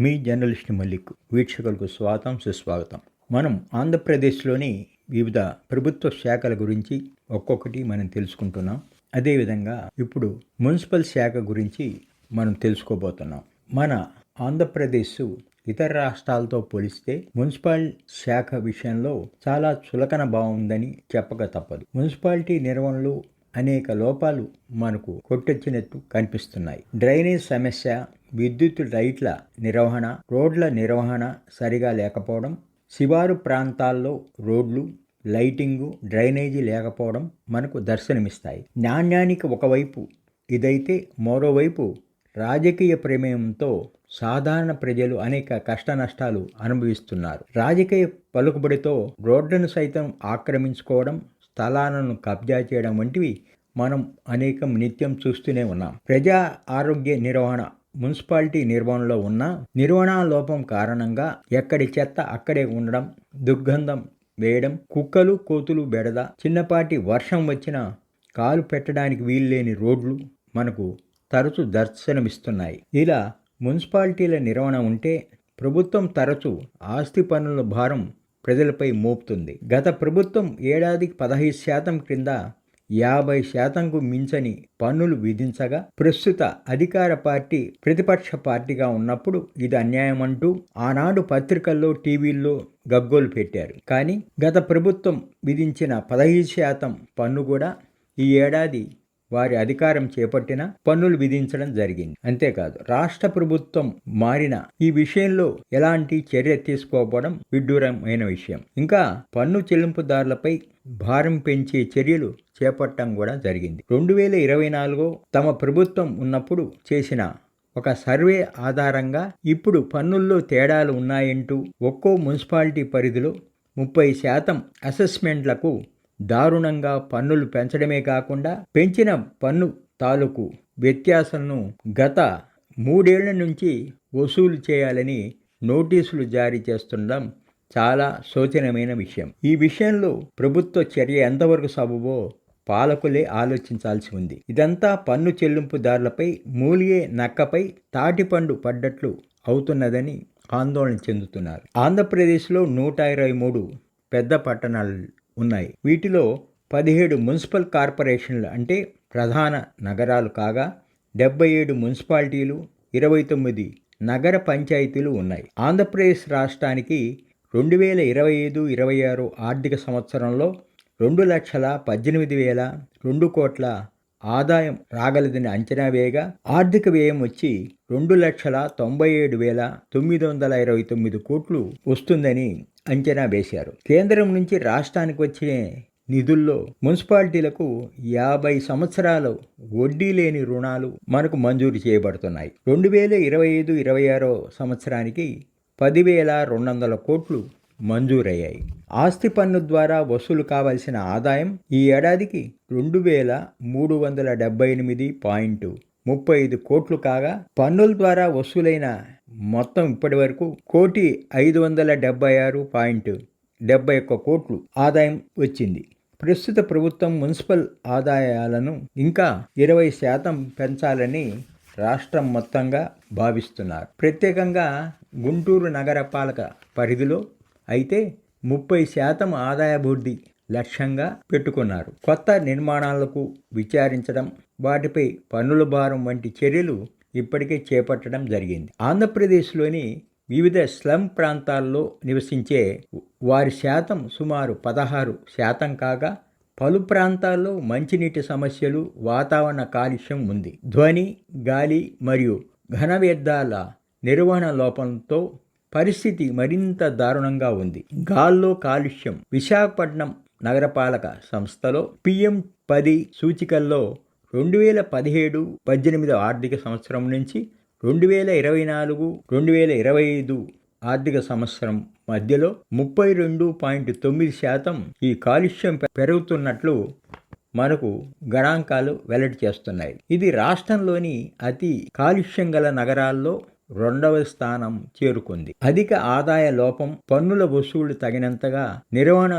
మీ journalist Mallik వీక్షకులకు స్వాగతం సుస్వాగతం. మనం ఆంధ్రప్రదేశ్లోని వివిధ ప్రభుత్వ శాఖల గురించి ఒక్కొక్కటి మనం తెలుసుకుంటున్నాం. అదేవిధంగా ఇప్పుడు మున్సిపల్ శాఖ గురించి మనం తెలుసుకోబోతున్నాం. మన ఆంధ్రప్రదేశ్ ఇతర రాష్ట్రాలతో పోలిస్తే మున్సిపల్ శాఖ విషయంలో చాలా చులకన బాగుందని చెప్పక తప్పదు. మున్సిపాలిటీ నిర్వహణలో అనేక లోపాలు మనకు కొట్టొచ్చినట్టు కనిపిస్తున్నాయి. డ్రైనేజ్ సమస్య విద్యుత్ లైట్ల నిర్వహణ రోడ్ల నిర్వహణ సరిగా లేకపోవడం శివారు ప్రాంతాల్లో రోడ్లు లైటింగు డ్రైనేజీ లేకపోవడం మనకు దర్శనమిస్తాయి. నాణ్యానికి ఒకవైపు ఇదైతే మరోవైపు రాజకీయ ప్రమేయంతో సాధారణ ప్రజలు అనేక కష్ట నష్టాలు అనుభవిస్తున్నారు. రాజకీయ పలుకుబడితో రోడ్లను సైతం ఆక్రమించుకోవడం స్థలాలను కబ్జా చేయడం వంటివి మనం అనేకం నిత్యం చూస్తూనే ఉన్నాం. ప్రజా ఆరోగ్య నిర్వహణ మున్సిపాలిటీ నిర్వహణలో ఉన్న నిర్వహణ లోపం కారణంగా ఎక్కడి చెత్త అక్కడే ఉండడం దుర్గంధం వేయడం కుక్కలు కోతులు బెడద చిన్నపాటి వర్షం వచ్చిన కాలు పెట్టడానికి వీల్లేని రోడ్లు మనకు తరచు దర్శనమిస్తున్నాయి. ఇలా మున్సిపాలిటీల నిర్వహణ ఉంటే ప్రభుత్వం తరచు ఆస్తి పన్నుల భారం ప్రజలపై మోపుతుంది. గత ప్రభుత్వం ఏడాదికి పదహైదు శాతం క్రింద యాభై శాతంకు మించని పన్నులు విధించగా ప్రస్తుత అధికార పార్టీ ప్రతిపక్ష పార్టీగా ఉన్నప్పుడు ఇది అన్యాయం అంటూ ఆనాడు పత్రికల్లో టీవీల్లో గగ్గోలు పెట్టారు. కానీ గత ప్రభుత్వం విధించిన పదహైదు శాతం పన్ను కూడా ఈ ఏడాది వారి అధికారం చేపట్టిన పన్నులు విధించడం జరిగింది. అంతేకాదు రాష్ట్ర ప్రభుత్వం మారిన ఈ విషయంలో ఎలాంటి చర్య తీసుకోకపోవడం విడ్డూరమైన విషయం. ఇంకా పన్ను చెల్లింపుదారులపై భారం పెంచే చర్యలు చేపట్టడం కూడా జరిగింది. రెండు వేల ఇరవై నాలుగు తమ ప్రభుత్వం ఉన్నప్పుడు చేసిన ఒక సర్వే ఆధారంగా ఇప్పుడు పన్నుల్లో తేడాలు ఉన్నాయంటూ ఒక్కో మున్సిపాలిటీ పరిధిలో ముప్పై శాతం అసెస్మెంట్లకు దారుణంగా పన్నులు పెంచడమే కాకుండా పెంచిన పన్ను తాలూకు వ్యత్యాసాలను గత మూడేళ్ళ నుంచి వసూలు చేయాలని నోటీసులు జారీ చేస్తుండడం చాలా శోచనీయమైన విషయం. ఈ విషయంలో ప్రభుత్వ చర్య ఎంతవరకు సబబో పాలకులే ఆలోచించాల్సి ఉంది. ఇదంతా పన్ను చెల్లింపుదారులపై మూలిగే నక్కపై తాటిపండు పడ్డట్లు అవుతున్నదని ఆందోళన చెందుతున్నారు. ఆంధ్రప్రదేశ్లో నూట ఇరవై మూడు పెద్ద పట్టణాలు ఉన్నాయి. వీటిలో పదిహేడు మున్సిపల్ కార్పొరేషన్లు అంటే ప్రధాన నగరాలు కాగా డెబ్బై ఏడు మున్సిపాలిటీలు ఇరవై తొమ్మిది నగర పంచాయతీలు ఉన్నాయి. ఆంధ్రప్రదేశ్ రాష్ట్రానికి రెండు వేల ఇరవై ఐదు ఇరవై ఆరు ఆర్థిక సంవత్సరంలో రెండు లక్షల పద్దెనిమిది వేల రెండు కోట్ల ఆదాయం రాగలదని అంచనా వేయగా ఆర్థిక వ్యయం వచ్చి రెండు లక్షల తొంభై ఏడు వేల తొమ్మిది వందల ఇరవై తొమ్మిది కోట్లు వస్తుందని అంచనా వేశారు. కేంద్రం నుంచి రాష్ట్రానికి వచ్చే నిధుల్లో మున్సిపాలిటీలకు యాభై సంవత్సరాలు వడ్డీ లేని రుణాలు మనకు మంజూరు చేయబడుతున్నాయి. రెండు వేల ఇరవై ఐదు ఇరవై ఆరో సంవత్సరానికి పదివేల రెండు వందల కోట్లు మంజూరయ్యాయి. ఆస్తి పన్ను ద్వారా వసూలు కావాల్సిన ఆదాయం ఈ ఏడాదికి రెండు వేల మూడు వందల డెబ్బై ఎనిమిది పాయింట్ ముప్పై ఐదు కోట్లు కాగా పన్నుల ద్వారా వసూలైన మొత్తం ఇప్పటి వరకు కోటి ఐదు వందల డెబ్బై ఆరు పాయింట్ డెబ్బై ఒక్క కోట్లు ఆదాయం వచ్చింది. ప్రస్తుత ప్రభుత్వం మున్సిపల్ ఆదాయాలను ఇంకా ఇరవై శాతం పెంచాలని రాష్ట్రం మొత్తంగా భావిస్తున్నారు. ప్రత్యేకంగా గుంటూరు నగరపాలక పరిధిలో అయితే ముప్పై శాతం ఆదాయాభివృద్ధి లక్ష్యంగా పెట్టుకున్నారు. కొత్త నిర్మాణాలకు విచారించడం వాటిపై పన్నుల భారం వంటి చర్యలు ఇప్పటికే చేపట్టడం జరిగింది. ఆంధ్రప్రదేశ్లోని వివిధ స్లమ్ ప్రాంతాల్లో నివసించే వారి శాతం సుమారు పదహారు శాతం కాగా పలు ప్రాంతాల్లో మంచినీటి సమస్యలు వాతావరణ కాలుష్యం ఉంది. ధ్వని గాలి మరియు ఘన వ్యర్థాల నిర్వహణ లోపంతో పరిస్థితి మరింత దారుణంగా ఉంది. గాల్లో కాలుష్యం. విశాఖపట్నం నగరపాలక సంస్థలో పిఎం పది సూచికల్లో రెండు వేల పదిహేడు పద్దెనిమిది ఆర్థిక సంవత్సరం నుంచి రెండు వేల ఇరవై నాలుగు రెండు వేల ఇరవై ఐదు ఆర్థిక సంవత్సరం మధ్యలో ముప్పై రెండు పాయింట్ తొమ్మిది శాతం ఈ కాలుష్యం పెరుగుతున్నట్లు మనకు గణాంకాలు వెల్లడి చేస్తున్నాయి. ఇది రాష్ట్రంలోని అతి కాలుష్యం గల నగరాల్లో రెండవ స్థానం చేరుకుంది. అధిక ఆదాయ లోపం పన్నుల వసూళ్ళు తగినంతగా నిర్వహణ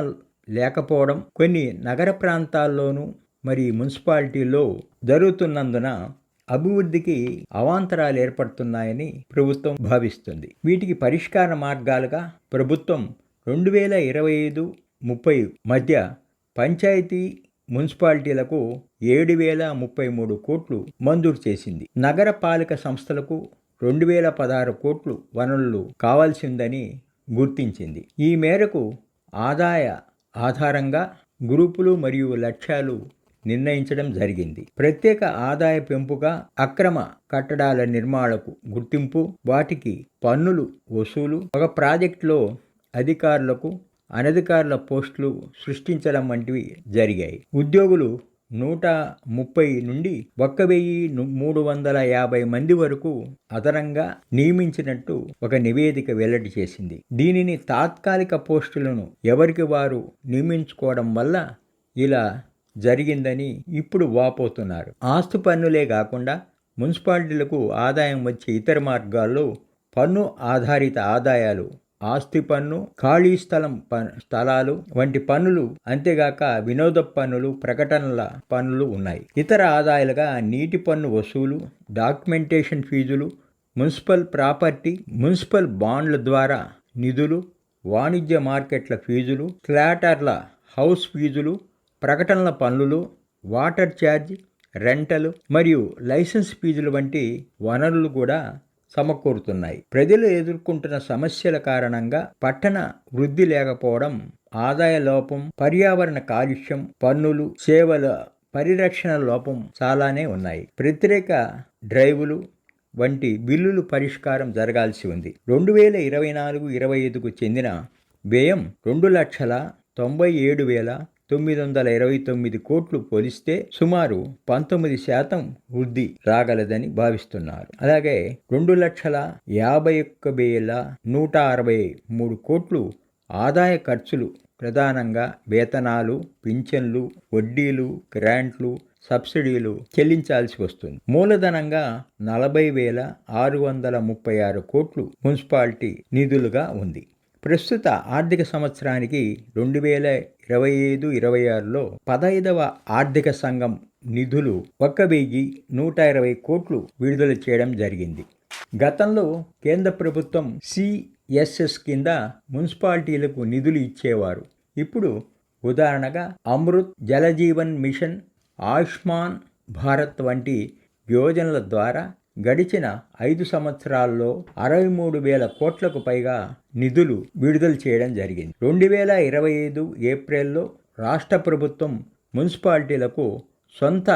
లేకపోవడం కొన్ని నగర ప్రాంతాల్లోనూ మరి మున్సిపాలిటీలో జరుగుతున్నందున అభివృద్ధికి అవాంతరాలు ఏర్పడుతున్నాయని ప్రభుత్వం భావిస్తుంది. వీటికి పరిష్కార మార్గాలుగా ప్రభుత్వం రెండు వేల ఇరవై ఐదు ముప్పై మధ్య పంచాయతీ మున్సిపాలిటీలకు ఏడు వేల ముప్పై మూడు కోట్లు మంజూరు చేసింది. నగరపాలక సంస్థలకు రెండు వేల పదహారు కోట్లు వనరులు కావాల్సిందని గుర్తించింది. ఈ మేరకు ఆదాయ ఆధారంగా గ్రూపులు మరియు లక్ష్యాలు నిర్ణయించడం జరిగింది. ప్రత్యేక ఆదాయ పెంపుగా అక్రమ కట్టడాల నిర్మాణకు గుర్తింపు వాటికి పన్నులు వసూలు ఒక ప్రాజెక్టులో అధికారులకు అనధికారుల పోస్టులు సృష్టించడం వంటివి జరిగాయి. ఉద్యోగులు నూట ముప్పై నుండి ఒక్క వెయ్యి మూడు వందల యాభై మంది వరకు అదనంగా నియమించినట్టు ఒక నివేదిక వెల్లడి చేసింది. దీనిని తాత్కాలిక పోస్టులను ఎవరికి వారు నియమించుకోవడం వల్ల ఇలా జరిగిందని ఇప్పుడు వాపోతున్నారు. ఆస్తు పన్నులే కాకుండా మున్సిపాలిటీలకు ఆదాయం వచ్చే ఇతర మార్గాల్లో పన్ను ఆధారిత ఆదాయాలు ఆస్తి పన్ను ఖాళీ స్థలం ప- స్థలాలు వంటి పన్నులు అంతేగాక వినోద పన్నులు ప్రకటనల పన్నులు ఉన్నాయి. ఇతర ఆదాయాలుగా నీటి పన్ను వసూలు డాక్యుమెంటేషన్ ఫీజులు మున్సిపల్ ప్రాపర్టీ మున్సిపల్ బాండ్ల ద్వారా నిధులు వాణిజ్య మార్కెట్ల ఫీజులు ఫ్లాటర్ల హౌస్ ఫీజులు ప్రకటనల పన్నులు వాటర్ ఛార్జ్ రెంటలు మరియు లైసెన్స్ ఫీజులు వంటి వనరులు కూడా సమకూరుతున్నాయి. ప్రజలు ఎదుర్కొంటున్న సమస్యల కారణంగా పట్టణ వృద్ధి లేకపోవడం ఆదాయ లోపం పర్యావరణ కాలుష్యం పన్నులు సేవల పరిరక్షణ లోపం చాలానే ఉన్నాయి. ప్రత్యేక డ్రైవులు వంటి బిల్లులు పరిష్కారం జరగాల్సి ఉంది. రెండు వేల ఇరవై నాలుగు ఇరవై ఐదుకు చెందిన వ్యయం రెండు లక్షల తొంభై ఏడు వేల తొమ్మిది వందల ఇరవై తొమ్మిది కోట్లు పోలిస్తే సుమారు పంతొమ్మిది శాతం వృద్ధి రాగలదని భావిస్తున్నారు. అలాగే రెండు లక్షల యాభై ఒక్క వేల నూట అరవై మూడు కోట్లు ఆదాయ ఖర్చులు ప్రధానంగా వేతనాలు పింఛన్లు వడ్డీలు గ్రాంట్లు సబ్సిడీలు చెల్లించాల్సి వస్తుంది. మూలధనంగా నలభై వేల ఆరు వందల ముప్పై ఆరు కోట్లు మున్సిపాలిటీ నిధులుగా ఉంది. ప్రస్తుత ఆర్థిక సంవత్సరానికి రెండు వేల ఇరవై ఐదు ఇరవై ఆరులో పదహైదవ ఆర్థిక సంఘం నిధులు ఒక్క వెయ్యి నూట ఇరవై కోట్లు విడుదల చేయడం జరిగింది. గతంలో కేంద్ర ప్రభుత్వం సిఎస్ఎస్ కింద మున్సిపాలిటీలకు నిధులు ఇచ్చేవారు. ఇప్పుడు ఉదాహరణగా అమృత్ జలజీవన్ మిషన్ ఆయుష్మాన్ భారత్ వంటి యోజనల ద్వారా గడిచిన ఐదు సంవత్సరాల్లో అరవై మూడు వేల కోట్లకు పైగా నిధులు విడుదల చేయడం జరిగింది. రెండు వేల ఇరవై ఐదు ఏప్రిల్లో రాష్ట్ర ప్రభుత్వం మున్సిపాలిటీలకు సొంత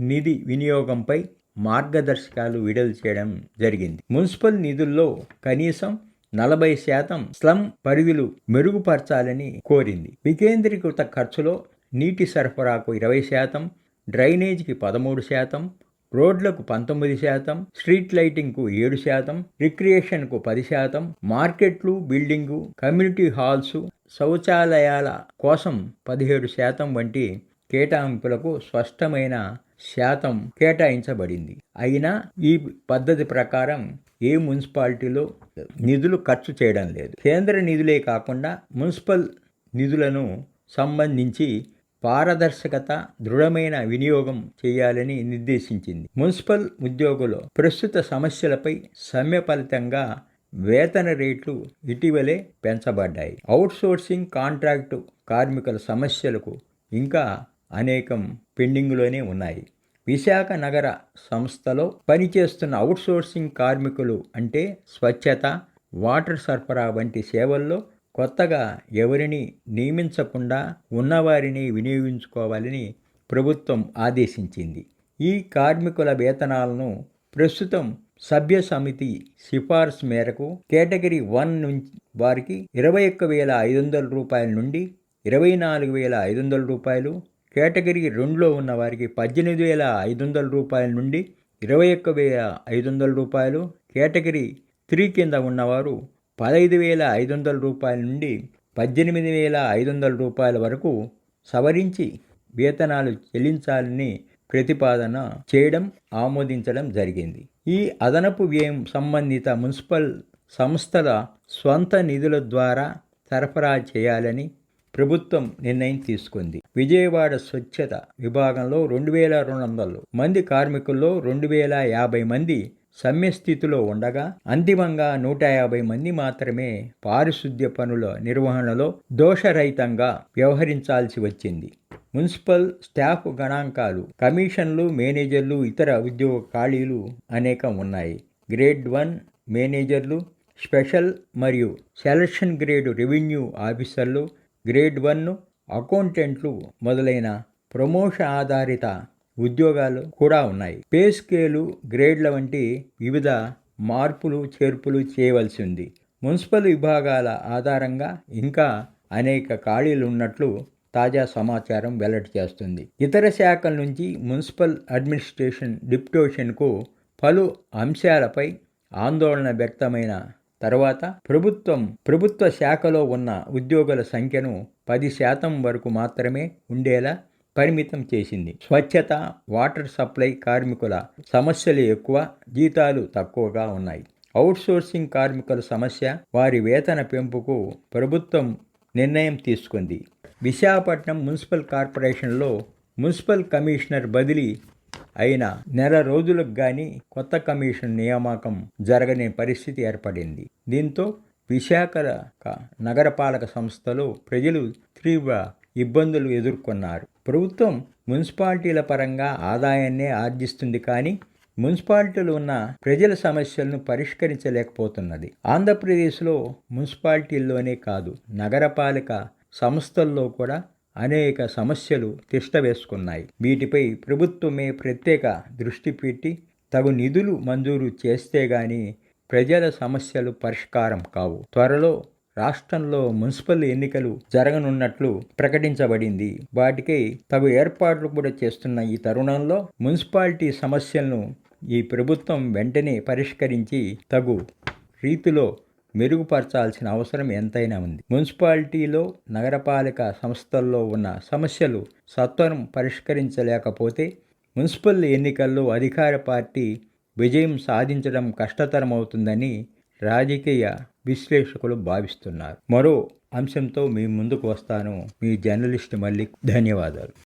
నిధి వినియోగంపై మార్గదర్శకాలు విడుదల చేయడం జరిగింది. మున్సిపల్ నిధుల్లో కనీసం నలభై శాతం స్లమ్ పరిధులు మెరుగుపరచాలని కోరింది. వికేంద్రీకృత ఖర్చులో నీటి సరఫరాకు ఇరవై శాతం డ్రైనేజీకి పదమూడు శాతం రోడ్లకు పంతొమ్మిది శాతం స్ట్రీట్ లైటింగ్కు ఏడు శాతం రిక్రియేషన్కు పది శాతం మార్కెట్లు బిల్డింగు కమ్యూనిటీ హాల్స్ శౌచాలయాల కోసం పదిహేడు శాతం వంటి కేటాయింపులకు స్పష్టమైన శాతం కేటాయించబడింది. అయినా ఈ పద్ధతి ప్రకారం ఏ మున్సిపాలిటీలో నిధులు ఖర్చు చేయడం లేదు. కేంద్ర నిధులే కాకుండా మున్సిపల్ నిధులను సంబంధించి పారదర్శకత దృఢమైన వినియోగం చేయాలని నిర్దేశించింది. మున్సిపల్ ఉద్యోగుల ప్రస్తుత సమస్యలపై సమ్మె ఫలితంగా వేతన రేట్లు ఇటీవలే పెంచబడ్డాయి. అవుట్సోర్సింగ్ కాంట్రాక్టు కార్మికుల సమస్యలకు ఇంకా అనేకం పెండింగ్లోనే ఉన్నాయి. విశాఖ నగర సంస్థలో పనిచేస్తున్న అవుట్సోర్సింగ్ కార్మికులు అంటే స్వచ్ఛత వాటర్ సరఫరా వంటి సేవల్లో కొత్తగా ఎవరిని నియమించకుండా ఉన్నవారిని వినియోగించుకోవాలని ప్రభుత్వం ఆదేశించింది. ఈ కార్మికుల వేతనాలను ప్రస్తుతం సభ్య సమితి సిఫార్సు మేరకు కేటగిరీ వన్ నుంచి వారికి ఇరవై ఒక్క వేల ఐదు వందల రూపాయల నుండి ఇరవై నాలుగు వేల ఐదు వందల రూపాయలు కేటగిరీ రెండులో ఉన్న వారికి పద్దెనిమిది వేల ఐదు వందల రూపాయల నుండి ఇరవై ఒక్క వేల ఐదు వందల రూపాయలు కేటగిరీ త్రీ కింద ఉన్నవారు పదహైదు వేల ఐదు వందల రూపాయల నుండి పద్దెనిమిది వేల ఐదు వందల రూపాయల వరకు సవరించి వేతనాలు చెల్లించాలని ప్రతిపాదన చేయడం ఆమోదించడం జరిగింది. ఈ అదనపు వ్యయం సంబంధిత మున్సిపల్ సంస్థల స్వంత నిధుల ద్వారా సరఫరా చేయాలని ప్రభుత్వం నిర్ణయం తీసుకుంది. విజయవాడ స్వచ్ఛత విభాగంలో రెండు వేల రెండు వందలు మంది కార్మికుల్లో రెండు వేల యాభై మంది సమ్మె స్థితిలో ఉండగా అంతిమంగా నూట యాభై మంది మాత్రమే పారిశుద్ధ్య పనుల నిర్వహణలో దోషరహితంగా వ్యవహరించాల్సి వచ్చింది. మున్సిపల్ స్టాఫ్ గణాంకాలు కమిషన్లు మేనేజర్లు ఇతర ఉద్యోగ ఖాళీలు అనేకం ఉన్నాయి. గ్రేడ్ వన్ మేనేజర్లు స్పెషల్ మరియు selection grade revenue officers grade one అకౌంటెంట్లు మొదలైన ప్రమోషన్ ఆధారిత ఉద్యోగాలు కూడా ఉన్నాయి. పే స్కేలు గ్రేడ్ల వంటి వివిధ మార్పులు చేర్పులు చేయవలసి ఉంది. మున్సిపల్ విభాగాల ఆధారంగా ఇంకా అనేక ఖాళీలు ఉన్నట్లు తాజా సమాచారం వెల్లడి చేస్తుంది. ఇతర శాఖల నుంచి మున్సిపల్ అడ్మినిస్ట్రేషన్ డిప్యూటేషన్కు పలు అంశాలపై ఆందోళన వ్యక్తమైన తర్వాత ప్రభుత్వం ప్రభుత్వ శాఖలో ఉన్న ఉద్యోగుల సంఖ్యను పది శాతం వరకు మాత్రమే ఉండేలా పరిమితం చేసింది. స్వచ్ఛత వాటర్ సప్లై కార్మికుల సమస్యలు ఎక్కువ జీతాలు తక్కువగా ఉన్నాయి. అవుట్సోర్సింగ్ కార్మికుల సమస్య వారి వేతన పెంపుకు ప్రభుత్వం నిర్ణయం తీసుకుంది. విశాఖపట్నం మున్సిపల్ కార్పొరేషన్లో మున్సిపల్ కమిషనర్ బదిలీ అయిన నెల రోజులకు కానీ కొత్త కమిషన్ నియామకం జరగని పరిస్థితి ఏర్పడింది. దీంతో విశాఖ నగరపాలక సంస్థలో ప్రజలు తీవ్ర ఇబ్బందులు ఎదుర్కొన్నారు. ప్రభుత్వం మున్సిపాలిటీల పరంగా ఆదాయాన్నే ఆర్జిస్తుంది కానీ మున్సిపాలిటీలు ఉన్న ప్రజల సమస్యలను పరిష్కరించలేకపోతున్నది. ఆంధ్రప్రదేశ్లో మున్సిపాలిటీల్లోనే కాదు నగరపాలక సంస్థల్లో కూడా అనేక సమస్యలు తిష్టవేసుకున్నాయి వీటిపై ప్రభుత్వమే ప్రత్యేక దృష్టి పెట్టి తగు నిధులు మంజూరు చేస్తే గాని ప్రజల సమస్యలు పరిష్కారం కావు. త్వరలో రాష్ట్రంలో మున్సిపల్ ఎన్నికలు జరగనున్నట్లు ప్రకటించబడింది. వాటికి తగు ఏర్పాట్లు కూడా చేస్తున్న ఈ తరుణంలో మున్సిపాలిటీ సమస్యలను ఈ ప్రభుత్వం వెంటనే పరిష్కరించి తగు రీతిలో మెరుగుపరచాల్సిన అవసరం ఎంతైనా ఉంది. మున్సిపాలిటీలో నగరపాలక సంస్థల్లో ఉన్న సమస్యలు సత్వరం పరిష్కరించలేకపోతే మున్సిపల్ ఎన్నికల్లో అధికార పార్టీ విజయం సాధించడం కష్టతరమవుతుందని రాజకీయ విశ్లేషకులు భావిస్తున్నారు. మరో అంశంతో మీ ముందుకు వస్తాను. మీ జర్నలిస్ట్ మళ్ళీ ధన్యవాదాలు.